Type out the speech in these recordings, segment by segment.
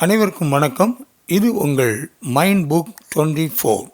அனைவருக்கும் வணக்கம். இது உங்கள் மைண்ட் புக் டுவெண்ட்டி ஃபோர்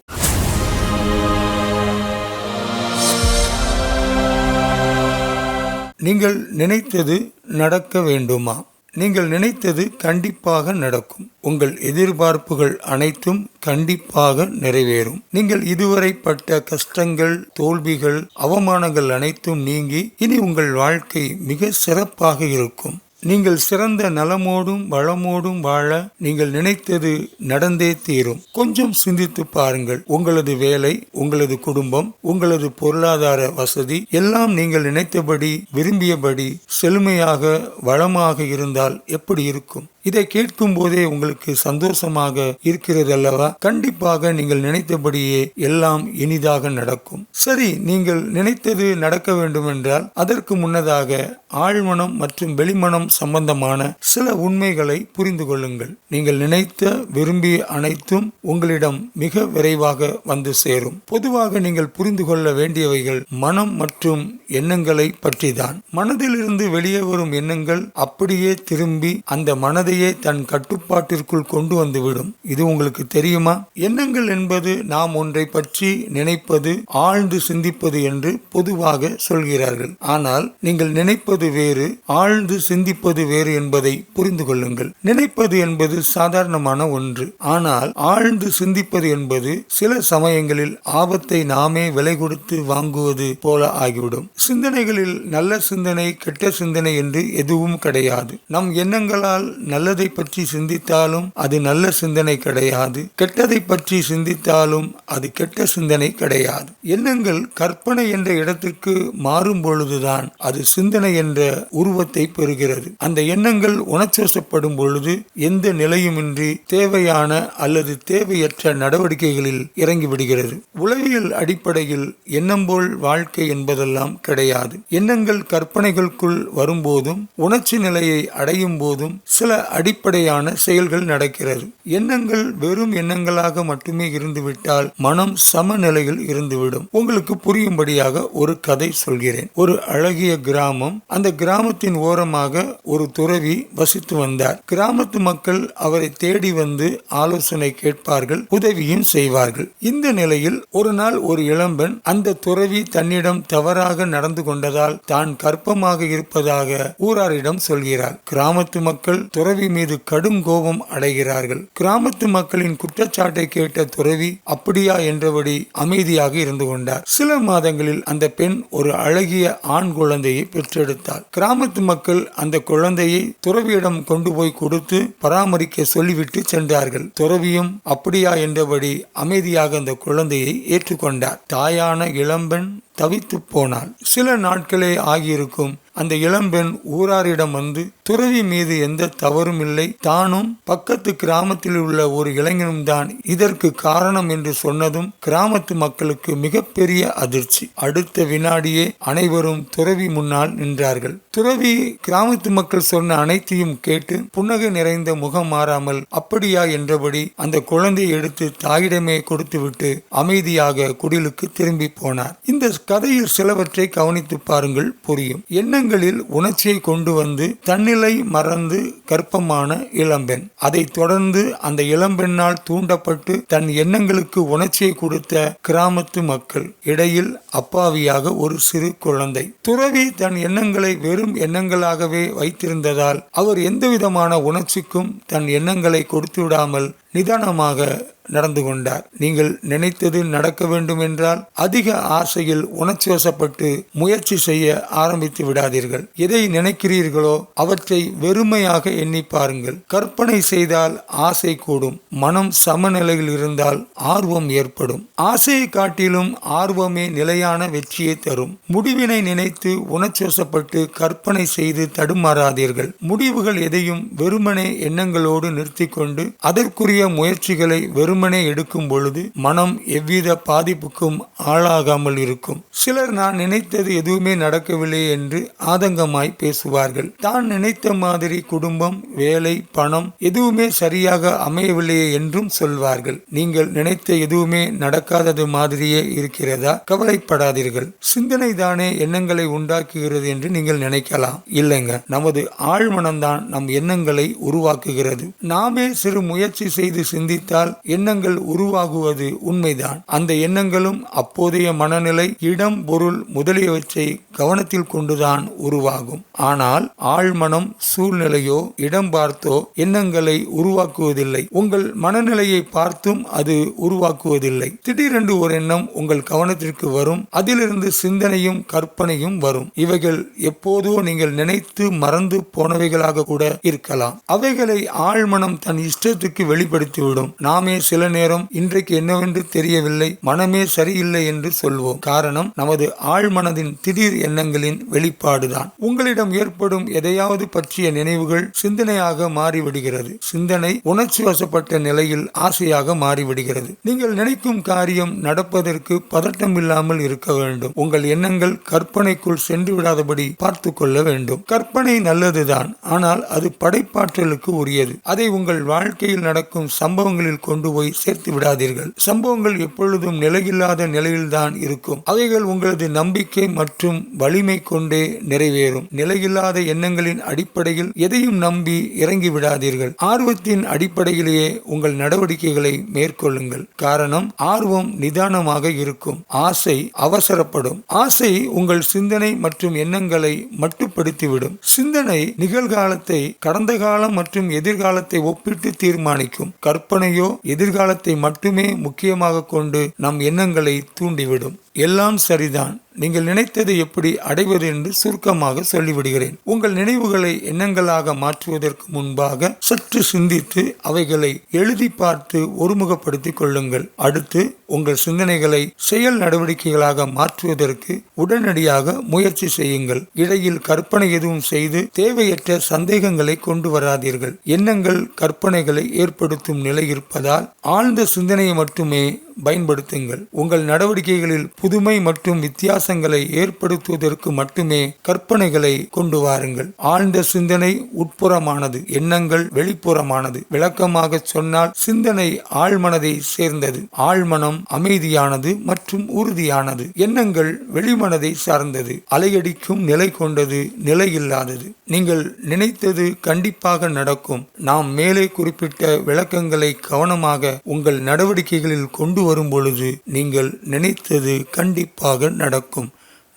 நீங்கள் நினைத்தது நடக்க வேண்டுமா? நீங்கள் நினைத்தது கண்டிப்பாக நடக்கும். உங்கள் எதிர்பார்ப்புகள் அனைத்தும் கண்டிப்பாக நிறைவேறும். நீங்கள் இதுவரை பட்ட கஷ்டங்கள் தோல்விகள் அவமானங்கள் அனைத்தும் நீங்கி இனி உங்கள் வாழ்க்கை மிக சிறப்பாக இருக்கும். நீங்கள் சிறந்த நலமோடும் வளமோடும் வாழ நீங்கள் நினைத்தது நடந்தே தீரும். கொஞ்சம் சிந்தித்து பாருங்கள். உங்களது வேலை உங்களது குடும்பம் உங்களது பொருளாதார வசதி எல்லாம் நீங்கள் நினைத்தபடி விரும்பியபடி செழுமையாக வளமாக இருந்தால் எப்படி இருக்கும்? இதை கேட்கும் போதே உங்களுக்கு சந்தோஷமாக இருக்கிறது அல்லவா? கண்டிப்பாக நீங்கள் நினைத்தபடியே எல்லாம் இனிதாக நடக்கும். சரி நீங்கள் நினைத்தது நடக்க வேண்டும் என்றால் அதற்கு முன்னதாக ஆழ்மனம் மற்றும் வெளிமனம் சம்பந்தமான சில உண்மைகளை புரிந்து கொள்ளுங்கள். நீங்கள் நினைத்த விரும்பிய அனைத்தும் உங்களிடம் மிக விரைவாக வந்து சேரும். பொதுவாக நீங்கள் புரிந்து கொள்ள வேண்டியவைகள் மனம் மற்றும் எண்ணங்களை பற்றிதான். மனதிலிருந்து வெளியே வரும் எண்ணங்கள் அப்படியே திரும்பி அந்த மனதை உங்களையே தன் கட்டுப்பாட்டிற்குள் கொண்டு வந்துவிடும். இது உங்களுக்கு தெரியுமா? எண்ணங்கள் என்பது நாம் ஒன்றை பற்றி நினைப்பது ஆழ்ந்து சிந்திப்பது என்று பொதுவாக சொல்கிறார்கள். ஆனால் நீங்கள் நினைப்பது வேறு ஆழ்ந்து சிந்திப்பது வேறு என்பதை புரிந்து கொள்ளுங்கள். நினைப்பது என்பது சாதாரணமான ஒன்று. ஆனால் ஆழ்ந்து சிந்திப்பது என்பது சில சமயங்களில் ஆபத்தை நாமே விலை கொடுத்து வாங்குவது போல ஆகிவிடும். சிந்தனைகளில் நல்ல சிந்தனை கெட்ட சிந்தனை என்று எதுவும் கிடையாது. நம் எண்ணங்களால் நல்ல நல்லதை பற்றி சிந்தித்தாலும் அது நல்ல சிந்தனை கிடையாது. கெட்டதை பற்றி சிந்தித்தாலும் அது கெட்ட சிந்தனை கிடையாது. எண்ணங்கள் கற்பனை என்ற இடத்திற்கு மாறும் பொழுதுதான் அது சிந்தனை என்ற உருவத்தை பெறுகிறது. அந்த எண்ணங்கள் உணர்ச்சோசப்படும் பொழுது எந்த நிலையுமின்றி தேவையான அல்லது தேவையற்ற நடவடிக்கைகளில் இறங்கிவிடுகிறது உளவியல் அடிப்படையில் எண்ணம் போல் வாழ்க்கை என்பதெல்லாம் கிடையாது. எண்ணங்கள் கற்பனைகளுக்குள் வரும்போதும் உணர்ச்சி நிலையை அடையும் போதும் சில அடிப்படையான செயல்கள் நடக்கிறது. எண்ணங்கள் வெறும் எண்ணங்களாக மட்டுமே இருந்துவிட்டால் மனம் சமநிலையில் இருந்துவிடும். உங்களுக்கு புரியும்படியாக ஒரு கதை சொல்கிறேன். ஒரு அழகிய கிராமம் அந்த கிராமத்தின் ஓரமாக ஒரு துறவி வசித்து வந்தார். கிராமத்து மக்கள் அவரை தேடி வந்து ஆலோசனை கேட்பார்கள் உதவியும் செய்வார்கள். இந்த நிலையில் ஒரு நாள் ஒரு இளம்பெண் அந்த துறவி தன்னிடம் தவறாக நடந்து கொண்டதால் தான் கற்பமாக இருப்பதாக ஊராரிடம் சொல்கிறார். கிராமத்து மக்கள் துறவி மீது கடும் கோபம் அடைகிறார்கள். கிராமத்து மக்களின் குற்றச்சாட்டை கேட்ட துறவி அப்படியா? என்றபடி அமைதியாக இருந்து கொண்டார். சில மாதங்களில் அந்த பெண் ஒரு அழகிய ஆண் குழந்தையை பெற்றெடுத்தார் கிராமத்து மக்கள் அந்த குழந்தையை துறவியிடம் கொண்டு போய் கொடுத்து பராமரிக்க சொல்லிவிட்டு சென்றார்கள். துறவியும் அப்படியா? என்றபடி அமைதியாக அந்த குழந்தையை ஏற்றுக்கொண்டார். தாயான இளம்பெண் தவித்து போனாள். சில நாட்களே ஆகியிருக்கும். அந்த இளம்பெண் ஊராரிடம் வந்து துறவி மீது எந்த தவறும் இல்லை தானும் பக்கத்து கிராமத்தில் உள்ள ஒரு இளைஞனும் தான் இதற்கு காரணம் என்று சொன்னதும் கிராமத்து மக்களுக்கு மிகப்பெரிய அதிர்ச்சி. அடுத்த வினாடியே அனைவரும் துறவி முன்னால் நின்றார்கள். துறவி கிராமத்து மக்கள் சொன்ன அனைத்தையும் கேட்டு புன்னகை நிறைந்த முகம் மாறாமல் அப்படியா? என்றபடி அந்த குழந்தையை எடுத்து தாயிடமே கொடுத்துவிட்டு அமைதியாக குடிலுக்கு திரும்பி போனார். இந்த கதையில் சிலவற்றை கவனித்து பாருங்கள் புரியும். என்ன எண்ணங்களில் உணர்ச்சியை கொண்டு வந்து தன்னிலை மறந்து கற்பமான இளம்பெண். அதைத் தொடர்ந்து அந்த இளம்பெண்ணால் தூண்டப்பட்டு தன் எண்ணங்களுக்கு உணர்ச்சியை கொடுத்த கிராமத்து மக்கள். இடையில் அப்பாவியாக ஒரு சிறு குழந்தை. துறவி தன் எண்ணங்களை வெறும் எண்ணங்களாகவே வைத்திருந்ததால் அவர் எந்தவிதமான உணர்ச்சிக்கும் தன் எண்ணங்களை கொடுத்து விடாமல் நிதானமாக நடந்து கொண்டார். நீங்கள் நினைத்தது நடக்க வேண்டும் என்றால் அதிக ஆசையில் உணர்ச்சி வசப்பட்டு முயற்சி செய்ய ஆரம்பித்து விடாதீர்கள். எதை நினைக்கிறீர்களோ அவற்றை வெறுமையாக எண்ணி பாருங்கள். கற்பனை செய்தால் ஆசை கூடும். மனம் சமநிலையில் இருந்தால் ஆர்வம் ஏற்படும். ஆசையை காட்டிலும் ஆர்வமே நிலையான வெற்றியை தரும். முடிவினை நினைத்து உணர்ச்சிவசப்பட்டு கற்பனை செய்து தடுமாறாதீர்கள். முடிவுகள் எதையும் வெறுமனே எண்ணங்களோடு நிறுத்தி கொண்டு அதற்குரிய முயற்சிகளை வெறும் வெறுமனே எடுக்கும் பொழுது மனம் எவ்வித பாதிப்புக்கும் ஆளாகாமல் இருக்கும். சிலர் நான் நினைத்தது எதுவுமே நடக்கவில்லை என்று ஆதங்கமாய் பேசுவார்கள். தான் நினைத்த மாதிரி குடும்பம் வேலை பணம் எதுவுமே சரியாக அமையவில்லையே என்றும் சொல்வார்கள். நீங்கள் நினைத்த எதுவுமே நடக்காதது மாதிரியே இருக்கிறதா? கவலைப்படாதீர்கள். சிந்தனை தானே எண்ணங்களை உண்டாக்குகிறது என்று நீங்கள் நினைக்கலாம். இல்லைங்க நமது ஆழ்மனம்தான் நம் எண்ணங்களை உருவாக்குகிறது. நாமே சிறு முயற்சி செய்து சிந்தித்தால் எண்ணங்கள் உருவாகுவது உண்மைதான். அந்த எண்ணங்களும் அப்போதைய மனநிலை இடம் பொருள் முதலியவற்றை கவனத்தில் கொண்டுதான் உருவாகும். ஆனால் ஆழ்மனம் சூழ்நிலையோ இடம் பார்த்தோ எண்ணங்களை உருவாக்குவதில்லை. உங்கள் மனநிலையை பார்த்தும் அது உருவாக்குவதில்லை. திடீரென்று ஒரு எண்ணம் உங்கள் கவனத்திற்கு வரும். அதிலிருந்து சிந்தனையும் கற்பனையும் வரும். இவைகள் எப்போதோ நீங்கள் நினைத்து மறந்து போனவைகளாக கூட இருக்கலாம். அவைகளை ஆழ்மனம் தன் இஷ்டத்துக்கு வெளிப்படுத்திவிடும். நாமே சில நேரம் இன்றைக்கு என்னவென்று தெரியவில்லை மனமே சரியில்லை என்று சொல்வோம். காரணம் நமது ஆழ்மனதின் திடீர் எண்ணங்களின் வெளிப்பாடுதான். உங்களிடம் ஏற்படும் எதையாவது பற்றிய நினைவுகள் சிந்தனையாக மாறிவிடுகிறது. சிந்தனை உணர்ச்சி வசப்பட்ட நிலையில் ஆசையாக மாறிவிடுகிறது. நீங்கள் நினைக்கும் காரியம் நடப்பதற்கு பதட்டம் இல்லாமல் இருக்க வேண்டும். உங்கள் எண்ணங்கள் கற்பனைக்குள் சென்று விடாதபடி பார்த்து கொள்ள வேண்டும். கற்பனை நல்லதுதான் ஆனால் அது படைப்பாற்றலுக்கு உரியது. அதை உங்கள் வாழ்க்கையில் நடக்கும் சம்பவங்களில் கொண்டு போய் சேர்த்து விடாதீர்கள். சம்பவங்கள் எப்பொழுதும் நிலையில்லாத நிலையில்தான் இருக்கும். அவைகள் உங்களது நம்பிக்கை மற்றும் வலிமை கொண்டே நிறைவேறும். நிலையில்லாத எண்ணங்களின் அடிப்படையில் எதையும் நம்பி இறங்கி விடாதீர்கள். ஆர்வத்தின் அடிப்படையிலேயே உங்கள் நடவடிக்கைகளை மேற்கொள்ளுங்கள். காரணம் ஆர்வம் நிதானமாக இருக்கும். ஆசை அவசரப்படும். ஆசை உங்கள் சிந்தனை மற்றும் எண்ணங்களை மட்டுப்படுத்திவிடும். சிந்தனை நிகழ்காலத்தை கடந்த காலம் மற்றும் எதிர்காலத்தை ஒப்பிட்டு தீர்மானிக்கும். கற்பனையோ எதிர்காலத்தை மட்டுமே முக்கியமாக கொண்டு நம் எண்ணங்களை தூண்டிவிடும். எல்லாம் சரிதான். நீங்கள் நினைத்ததை எப்படி அடைவது என்று சுருக்கமாக சொல்லிவிடுகிறேன். உங்கள் நினைவுகளை எண்ணங்களாக மாற்றுவதற்கு முன்பாக சற்று சிந்தித்து அவைகளை எழுதி பார்த்து ஒருமுகப்படுத்திக் கொள்ளுங்கள். அடுத்து உங்கள் சிந்தனைகளை செயல் நடவடிக்கைகளாக மாற்றுவதற்கு உடனடியாக முயற்சி செய்யுங்கள். இடையில் கற்பனை எதுவும் செய்து தேவையற்ற சந்தேகங்களை கொண்டு வராதீர்கள். எண்ணங்கள் கற்பனைகளை ஏற்படுத்தும் நிலை இருப்பதால் ஆழ்ந்த சிந்தனையை மட்டுமே பயன்படுத்துங்கள். உங்கள் நடவடிக்கைகளில் புதுமை மற்றும் வித்தியாசங்களை ஏற்படுத்துவதற்கு மட்டுமே கற்பனைகளை கொண்டு வாருங்கள். ஆழ்ந்த சிந்தனை உட்புறமானது எண்ணங்கள் வெளிப்புறமானது. விளக்கமாக சொன்னால் சிந்தனை ஆழ்மனதை சேர்ந்தது. ஆழ்மனம் அமைதியானது மற்றும் உறுதியானது. எண்ணங்கள் வெளிமனதை சார்ந்தது. அலையடிக்கும் நிலை கொண்டது நிலையில்லாதது. நீங்கள் நினைத்தது கண்டிப்பாக நடக்கும். நாம் மேலே குறிப்பிட்ட விளக்கங்களை கவனமாக உங்கள் நடவடிக்கைகளில் கொண்டு வரும்பொழுது நீங்கள் நினைத்தது கண்டிப்பாக நடக்கும்.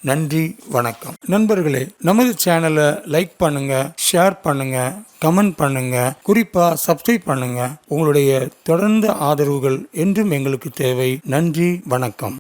நன்றி வணக்கம். நண்பர்களே நமது சேனலை லைக் பண்ணுங்க ஷேர் பண்ணுங்க கமெண்ட் பண்ணுங்க குறிப்பா சப்ஸ்கிரைப் பண்ணுங்க. உங்களுடைய தொடர்ந்த ஆதரவுகள் என்றும் எங்களுக்கு தேவை. நன்றி வணக்கம்.